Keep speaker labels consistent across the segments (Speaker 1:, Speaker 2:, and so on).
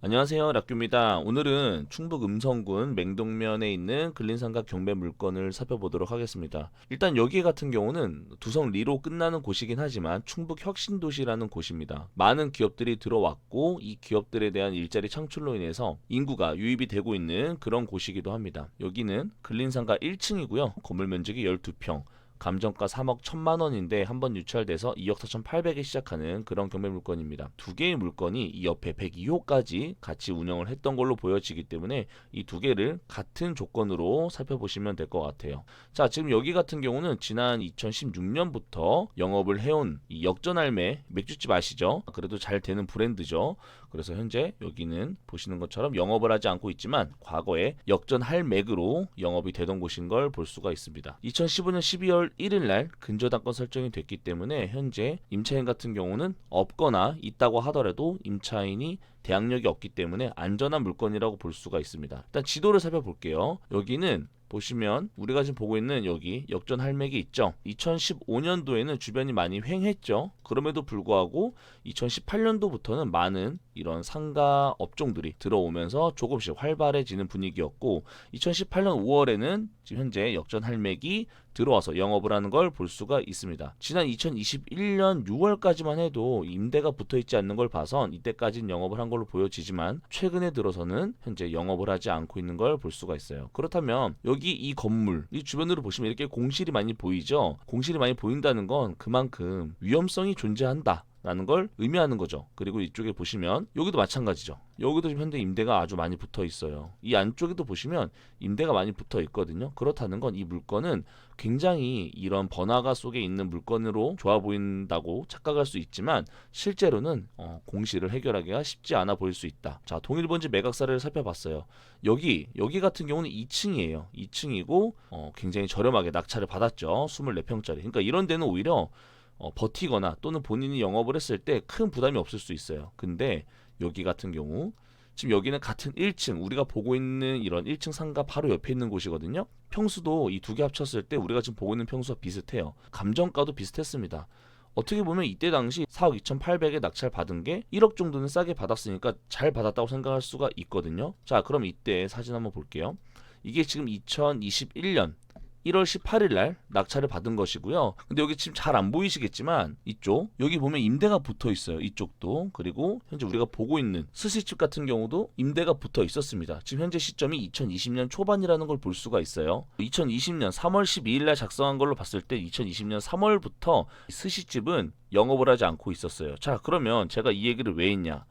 Speaker 1: 안녕하세요. 락규입니다. 오늘은 충북 음성군 맹동면에 있는 근린상가 경매 물건을 살펴보도록 하겠습니다. 일단 여기 같은 경우는 두성 리로 끝나는 곳이긴 하지만 충북 혁신도시라는 곳입니다. 많은 기업들이 들어왔고 이 기업들에 대한 일자리 창출로 인해서 인구가 유입이 되고 있는 그런 곳이기도 합니다. 여기는 근린상가 1층이고요. 건물 면적이 12평. 감정가 3억 1천만 원인데 한번 유찰돼서 2억 4,800에 시작하는 그런 경매 물건입니다. 두 개의 물건이 이 옆에 102호까지 같이 운영을 했던 걸로 보여지기 때문에 이 두 개를 같은 조건으로 살펴보시면 될 것 같아요. 자, 지금 여기 같은 경우는 지난 2016년부터 영업을 해온 이 역전할매 맥주집 아시죠? 그래도 잘 되는 브랜드죠. 그래서 현재 여기는 보시는 것처럼 영업을 하지 않고 있지만 과거에 역전할맥으로 영업이 되던 곳인 걸 볼 수가 있습니다. 2015년 12월 1일 날 근저당권 설정이 됐기 때문에 현재 임차인 같은 경우는 없거나 있다고 하더라도 임차인이 대항력이 없기 때문에 안전한 물건이라고 볼 수가 있습니다. 일단 지도를 살펴볼게요. 여기는 보시면 우리가 지금 보고 있는 여기 역전 할맥이 있죠. 2015년도에는 주변이 많이 횡했죠. 그럼에도 불구하고 2018년도부터는 많은 이런 상가 업종들이 들어오면서 조금씩 활발해지는 분위기였고 2018년 5월에는 지금 현재 역전 할맥이 들어와서 영업을 하는 걸 볼 수가 있습니다. 지난 2021년 6월까지만 해도 임대가 붙어 있지 않는 걸 봐선 이때까지는 영업을 한 걸로 보여지지만 최근에 들어서는 현재 영업을 하지 않고 있는 걸 볼 수가 있어요. 그렇다면 여기 이 건물 이 주변으로 보시면 이렇게 공실이 많이 보이죠. 공실이 많이 보인다는 건 그만큼 위험성이 존재한다. 라는 걸 의미하는 거죠. 그리고 이쪽에 보시면 여기도 마찬가지죠. 여기도 지금 현재 임대가 아주 많이 붙어 있어요. 이 안쪽에도 보시면 임대가 많이 붙어 있거든요. 그렇다는 건 이 물건은 굉장히 이런 번화가 속에 있는 물건으로 좋아 보인다고 착각할 수 있지만 실제로는 어, 공시를 해결하기가 쉽지 않아 보일 수 있다. 자, 동일본지 매각사를 살펴봤어요. 여기 여기 같은 경우는 2층이에요. 2층이고 어, 굉장히 저렴하게 낙찰을 받았죠. 24평짜리. 그러니까 이런 데는 오히려 어, 버티거나 또는 본인이 영업을 했을 때 큰 부담이 없을 수 있어요. 근데 여기 같은 경우 지금 여기는 같은 1층 우리가 보고 있는 이런 1층 상가 바로 옆에 있는 곳이거든요. 평수도 이 두 개 합쳤을 때 우리가 지금 보고 있는 평수와 비슷해요. 감정가도 비슷했습니다. 어떻게 보면 이때 당시 4억 2,800에 낙찰 받은 게 1억 정도는 싸게 받았으니까 잘 받았다고 생각할 수가 있거든요. 자, 그럼 이때 사진 한번 볼게요. 이게 지금 2021년 1월 18일 날 낙찰을 받은 것이고요. 근데 여기 지금 잘 안 보이시겠지만 이쪽 여기 보면 임대가 붙어 있어요. 이쪽도 그리고 현재 우리가 보고 있는 스시집 같은 경우도 임대가 붙어 있었습니다. 지금 현재 시점이 2020년 초반이라는 걸 볼 수가 있어요. 2020년 3월 12일 날 작성한 걸로 봤을 때 2020년 3월부터 스시집은 영업을 하지 않고 있었어요. 자, 그러면 제가 이 얘기를 왜 했냐?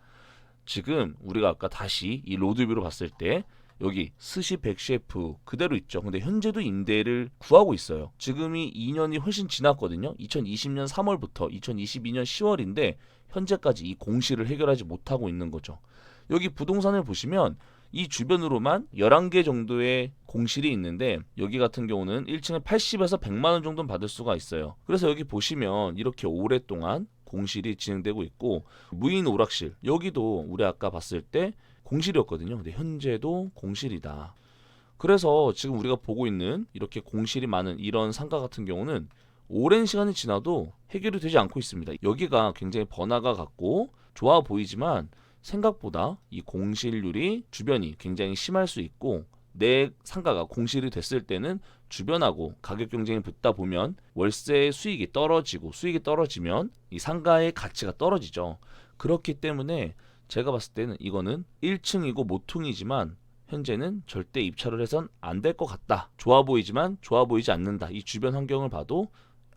Speaker 1: 지금 우리가 아까 다시 이 로드뷰로 봤을 때 여기 스시 백셰프 그대로 있죠. 근데 현재도 임대를 구하고 있어요. 지금이 2년이 훨씬 지났거든요. 2020년 3월부터 2022년 10월인데 현재까지 이 공시를 해결하지 못하고 있는 거죠. 여기 부동산을 보시면 이 주변으로만 11개 정도의 공실이 있는데 여기 같은 경우는 1층에 80에서 100만 원 정도는 받을 수가 있어요. 그래서 여기 보시면 이렇게 오랫동안 공실이 진행되고 있고 무인 오락실 여기도 우리 아까 봤을 때 공실이었거든요. 근데 현재도 공실이다. 그래서 지금 우리가 보고 있는 이렇게 공실이 많은 이런 상가 같은 경우는 오랜 시간이 지나도 해결이 되지 않고 있습니다. 여기가 굉장히 번화가 같고 좋아 보이지만 생각보다 이 공실률이 주변이 굉장히 심할 수 있고 내 상가가 공실이 됐을 때는 주변하고 가격 경쟁이 붙다 보면 월세 수익이 떨어지고 수익이 떨어지면 이 상가의 가치가 떨어지죠. 그렇기 때문에 제가 봤을 때는 이거는 1층이고 모퉁이지만 현재는 절대 입찰을 해선 안 될 것 같다. 좋아 보이지만 좋아 보이지 않는다. 이 주변 환경을 봐도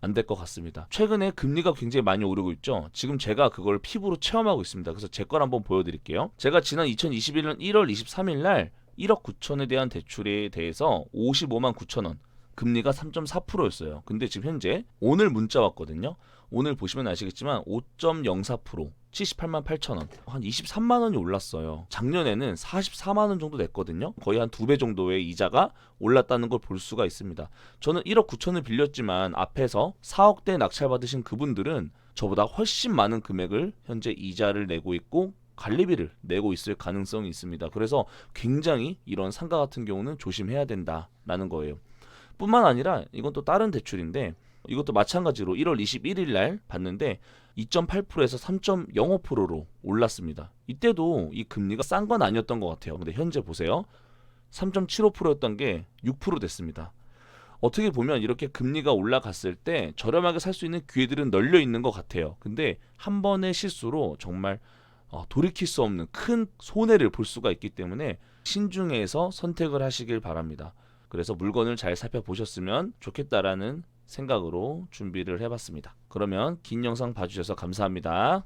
Speaker 1: 안 될 것 같습니다. 최근에 금리가 굉장히 많이 오르고 있죠. 지금 제가 그걸 피부로 체험하고 있습니다. 그래서 제 걸 한번 보여드릴게요. 제가 지난 2021년 1월 23일 날 1억 9천에 대한 대출에 대해서 55만 9천 원 금리가 3.4%였어요. 근데 지금 현재 오늘 문자 왔거든요. 오늘 보시면 아시겠지만 5.04% 78만 8천 원. 한 23만 원이 올랐어요. 작년에는 44만 원 정도 냈거든요. 거의 한 두 배 정도의 이자가 올랐다는 걸 볼 수가 있습니다. 저는 1억 9천을 빌렸지만 앞에서 4억대 낙찰 받으신 그분들은 저보다 훨씬 많은 금액을 현재 이자를 내고 있고 관리비를 내고 있을 가능성이 있습니다. 그래서 굉장히 이런 상가 같은 경우는 조심해야 된다라는 거예요. 뿐만 아니라 이건 또 다른 대출인데 이것도 마찬가지로 1월 21일 날 봤는데 2.8%에서 3.05%로 올랐습니다. 이때도 이 금리가 싼 건 아니었던 것 같아요. 근데 현재 보세요. 3.75%였던 게 6% 됐습니다. 어떻게 보면 이렇게 금리가 올라갔을 때 저렴하게 살 수 있는 기회들은 널려 있는 것 같아요. 근데 한 번의 실수로 정말 어, 돌이킬 수 없는 큰 손해를 볼 수가 있기 때문에 신중해서 선택을 하시길 바랍니다. 그래서 물건을 잘 살펴보셨으면 좋겠다라는 생각으로 준비를 해봤습니다. 그러면 긴 영상 봐주셔서 감사합니다.